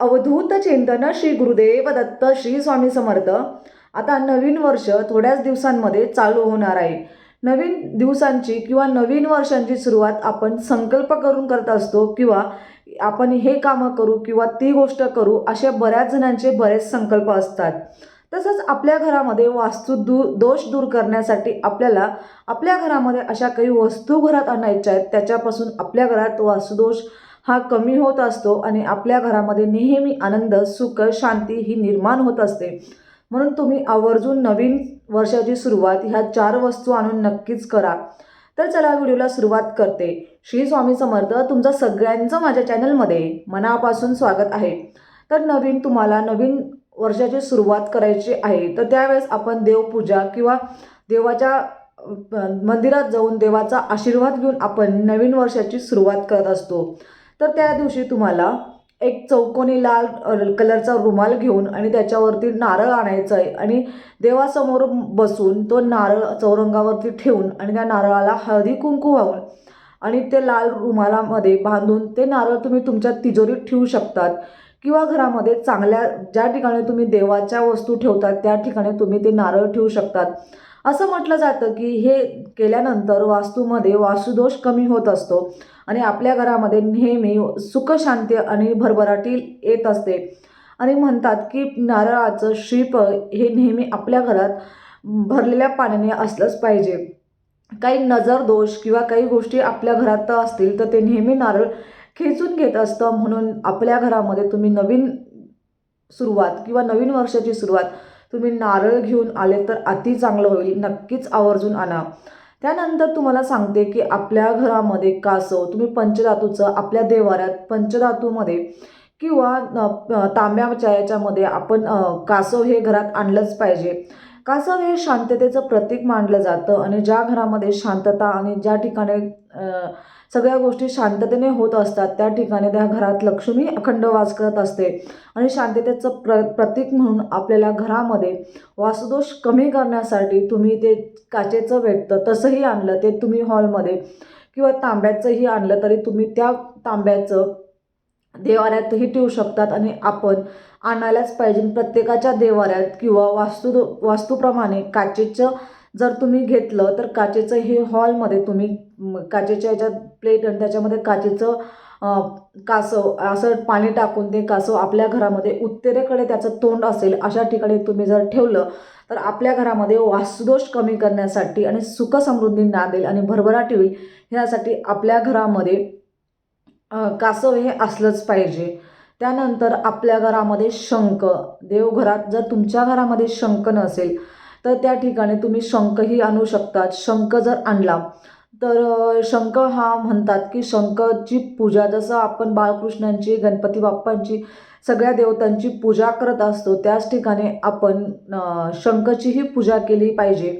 अवधूत चिंतन श्री गुरुदेव दत्त श्री स्वामी समर्थ. आता नवीन वर्ष थोड्याच दिवसांमध्ये चालू होणार आहे. नवीन दिवसांची किंवा नवीन वर्षांची सुरुवात आपण संकल्प करून करत असतो किंवा आपण हे कामं करू किंवा ती गोष्ट करू अशा बऱ्याच जणांचे बरेच संकल्प असतात. तसंच आपल्या घरामध्ये वास्तू दू दोष दूर करण्यासाठी आपल्याला आपल्या घरामध्ये अशा काही वस्तू घरात आणायच्या आहेत त्याच्यापासून आपल्या घरात वास्तुदोष हा कमी होत असतो आणि आपल्या घरामध्ये नेहमी आनंद सुख शांती ही निर्माण होत असते. म्हणून तुम्ही आवर्जून नवीन वर्षाची सुरुवात ह्या चार वस्तू आणून नक्कीच करा. तर चला व्हिडिओला सुरुवात करते. श्री स्वामी समर्थ तुमचं सगळ्यांचं माझ्या चॅनलमध्ये मनापासून स्वागत आहे. तर नवीन तुम्हाला नवीन वर्षाची सुरुवात करायची आहे तर त्यावेळेस आपण देवपूजा किंवा देवाच्या मंदिरात जाऊन देवाचा आशीर्वाद घेऊन आपण नवीन वर्षाची सुरुवात करत असतो. तर त्या दिवशी तुम्हाला एक चौकोनी लाल कलरचा रुमाल घेऊन आणि त्याच्यावरती नारळ आणायचं आहे. आणि देवासमोर बसून तो नारळ चौरंगावरती ठेवून आणि त्या नारळाला हळदी कुंकू वाहून आणि ते लाल रुमालामध्ये बांधून ते नारळ तुम्ही तुमच्या तिजोरीत ठेवू शकतात. किंवा घरामध्ये चांगल्या ज्या ठिकाणी तुम्ही देवाच्या वस्तू ठेवतात त्या ठिकाणी तुम्ही ते नारळ ठेवू शकतात. असं म्हटलं जातं की हे केल्यानंतर वास्तूमध्ये वास्तुदोष कमी होत असतो. आणि आपल्या घरामध्ये नेहमी सुखशांती आणि भरभराटी येत असते. आणि म्हणतात की नारळाचं शिप हे नेहमी आपल्या घरात भरलेल्या पाण्याने असलंच पाहिजे. काही नजर दोष किंवा काही गोष्टी आपल्या घरात असतील तर ते नेहमी नारळ खेचून घेत असतं. म्हणून आपल्या घरामध्ये तुम्ही नवीन सुरुवात किंवा नवीन वर्षाची सुरुवात तुम्ही नारळ घेऊन आले तर अति चांगलं होईल. नक्कीच आवर्जून आणा. त्यानंतर तुम्हाला सांगते की आपल्या घरामध्ये कासव तुम्ही पंचधातूचं आपल्या देवाऱ्यात पंचधातूमध्ये किंवा तांब्याच्या याच्यामध्ये आपण कासव हे घरात आणलंच पाहिजे. कासव हे शांततेचं प्रतीक मानलं जातं आणि ज्या घरामध्ये शांतता आणि ज्या ठिकाणी सगळ्या गोष्टी शांततेने होत असतात त्या ठिकाणी त्या घरात लक्ष्मी अखंड वास करत असते. आणि शांततेचं प्र प्रतीक म्हणून आपल्याला घरामध्ये वासुदोष कमी करण्यासाठी तुम्ही ते काचेचं भेटतं तसंही आणलं ते तुम्ही हॉलमध्ये किंवा तांब्याचंही आणलं तरी तुम्ही त्या तांब्याचं देवाऱ्यातही ठेवू शकतात आणि आपण आणायलाच पाहिजे. प्रत्येकाच्या देवाऱ्यात किंवा वास्तू वास्तूप्रमाणे काचेचं जर तुम्ही घेतलं तर काचेचं हे हॉलमध्ये तुम्ही काचेच्या ह्याच्यात प्लेट आणि त्याच्यामध्ये काचेचं कासव असं पाणी टाकून ते कासव आपल्या घरामध्ये उत्तरेकडे त्याचं तोंड असेल अशा ठिकाणी तुम्ही जर ठेवलं तर आपल्या घरामध्ये वास्तुदोष कमी करण्यासाठी आणि सुख समृद्धी आणि भरभराट होईल ह्यासाठी आपल्या घरामध्ये कासव हे असलंच पाहिजे. त्यानंतर आपल्या घरामध्ये शंख देवघरात जर तुमच्या घरामध्ये शंख नसेल तर त्या ठिकाणी तुम्ही शंखही आणू शकतात. शंख जर आणला तर शंख हा म्हणतात की शंखची पूजा जसं आपण बाळकृष्णांची गणपती बाप्पांची सगळ्या देवतांची पूजा करत असतो त्याच ठिकाणी आपण शंखचीही पूजा केली पाहिजे.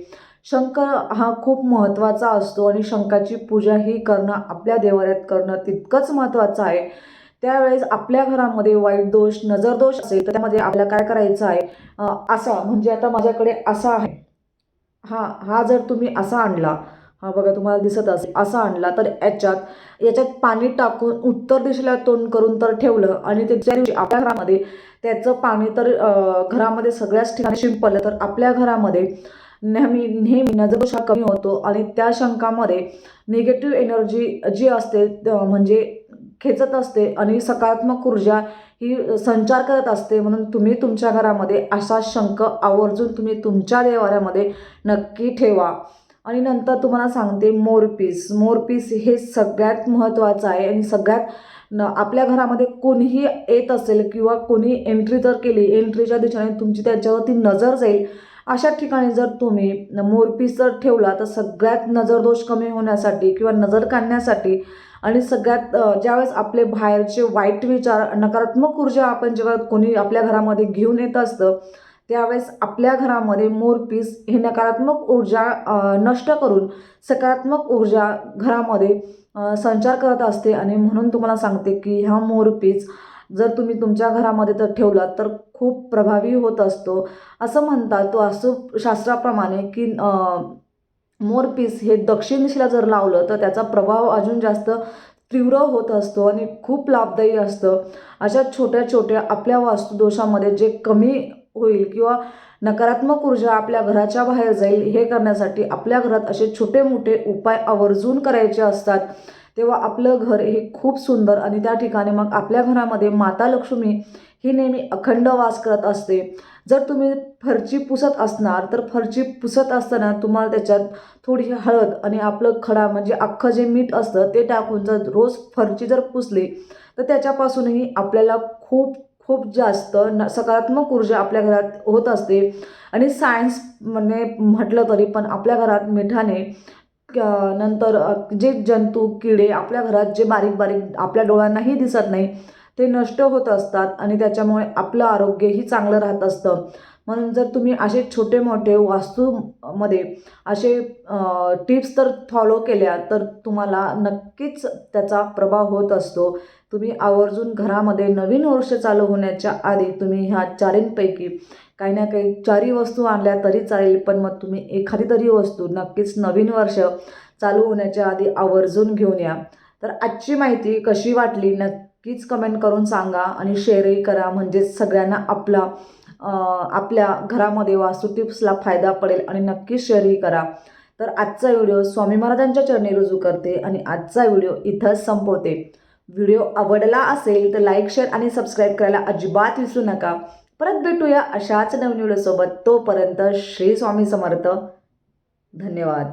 शंख हा खूप महत्त्वाचा असतो आणि शंखाची पूजा ही करणं आपल्या देवाऱ्यात करणं तितकंच महत्त्वाचं आहे. त्यावेळेस आपल्या घरामध्ये वाईट दोष नजरदोष असेल तर त्यामध्ये आपल्याला काय करायचं आहे? असा म्हणजे आता माझ्याकडे असा आहे. हा हा जर तुम्ही असा आणला हा बघा तुम्हाला दिसत असेल असा आणला तर याच्यात याच्यात पाणी टाकून उत्तर दिशेला तोंड करून तर ठेवलं आणि त्याच्या दिवशी आपल्या घरामध्ये त्याचं पाणी तर घरामध्ये सगळ्याच ठिकाणी शिंपलं तर आपल्या घरामध्ये नेहमी नेहमी नजरदोष कमी होतो आणि त्या शंकामध्ये निगेटिव्ह एनर्जी जी असते म्हणजे खेचत असते आणि सकारात्मक ऊर्जा ही संचार करत असते. म्हणून तुम्ही तुमच्या घरामध्ये असा शंख आवर्जून तुम्ही तुमच्या देवाऱ्यामध्ये नक्की ठेवा. आणि नंतर तुम्हाला सांगते मोरपीस मोरपीस हे सगळ्यात महत्त्वाचं आहे आणि सगळ्यात न आपल्या घरामध्ये कोणीही येत असेल किंवा कोणी एंट्री तर केली एंट्रीच्या दिशेने तुमची त्याच्यावरती नजर जाईल. अशा ठिकाणी जर तुम्ही मोरपीस जर ठेवला तर सगळ्यात नजरदोष कमी होण्यासाठी किंवा नजर काढण्यासाठी आणि सगळ्यात ज्यावेळेस आपले बाहेरचे वाईट विचार नकारात्मक ऊर्जा आपण जेव्हा कोणी आपल्या घरामध्ये घेऊन येत असतं त्यावेळेस आपल्या घरामध्ये मोरपीस हे नकारात्मक ऊर्जा नष्ट करून सकारात्मक ऊर्जा घरामध्ये संचार करत असते. आणि म्हणून तुम्हाला सांगते की ह्या मोरपीस जर तुम्ही तुमच्या घरामध्ये तर ठेवलात तर खूप प्रभावी होत असतो. असं म्हणतात तो असू शास्त्राप्रमाणे की मोरपीस हे दक्षिण दिशेला जर लावलं तर त्याचा प्रभाव अजून जास्त तीव्र होत असतो आणि खूप लाभदायी असतं. अशा छोट्या छोट्या आपल्या वास्तुदोषामध्ये जे कमी होईल किंवा नकारात्मक ऊर्जा आपल्या घराच्या बाहेर जाईल हे करण्यासाठी आपल्या घरात असे छोटे मोठे उपाय आवर्जून करायचे असतात. तेव्हा आपलं घर हे खूप सुंदर आणि त्या ठिकाणी मग आपल्या घरामध्ये माता लक्ष्मी ही नेहमी अखंड वास करत असते. जर तुम्ही फरची पुसत असणार तर फरची पुसत असताना तुम्हाला त्याच्यात थोडी हळद आणि आपलं खडा म्हणजे अख्खं जे मीठ असतं ते टाकून जर रोज फरची जर पुसली तर त्याच्यापासूनही आपल्याला खूप खूप जास्त न सकारात्मक ऊर्जा आपल्या घरात होत असते. आणि सायन्स म्हणजे म्हटलं तरी पण आपल्या घरात मिठाने नंतर जे जंतू किडे आपल्या घरात जे बारीक बारीक आपल्या डोळ्यांनाही दिसत नाही ते नष्ट होत असतात आणि त्याच्यामुळे आपलं आरोग्यही चांगलं राहत असतं. म्हणून जर तुम्ही असे छोटे मोठे वास्तूमध्ये असे टिप्स तर फॉलो केल्या तर तुम्हाला नक्कीच त्याचा प्रभाव होत असतो. तुम्ही आवर्जून घरामध्ये नवीन वर्ष चालू होण्याच्या आधी तुम्ही ह्या चारींपैकी काही ना काही चारही वस्तू आणल्या तरी चालेल पण मग तुम्ही एखादी तरी वस्तू नक्कीच नवीन वर्ष चालू होण्याच्या आधी आवर्जून घेऊन या. तर आजची माहिती कशी वाटली नक्कीच कमेंट करून सांगा आणि शेअरही करा. म्हणजेच सगळ्यांना आपला आपल्या घरामध्ये वास्तू टिप्सला फायदा पडेल आणि नक्कीच शेअरही करा. तर आजचा व्हिडिओ स्वामी महाराजांच्या चरणी रुजू करते आणि आजचा व्हिडिओ इथंच संपवते. व्हिडिओ आवडला असेल तर लाईक शेअर आणि सबस्क्राईब करायला अजिबात विसरू नका. परत भेटूया अशाच नवीन व्हिडिओसोबत. तोपर्यंत श्री स्वामी समर्थ. धन्यवाद.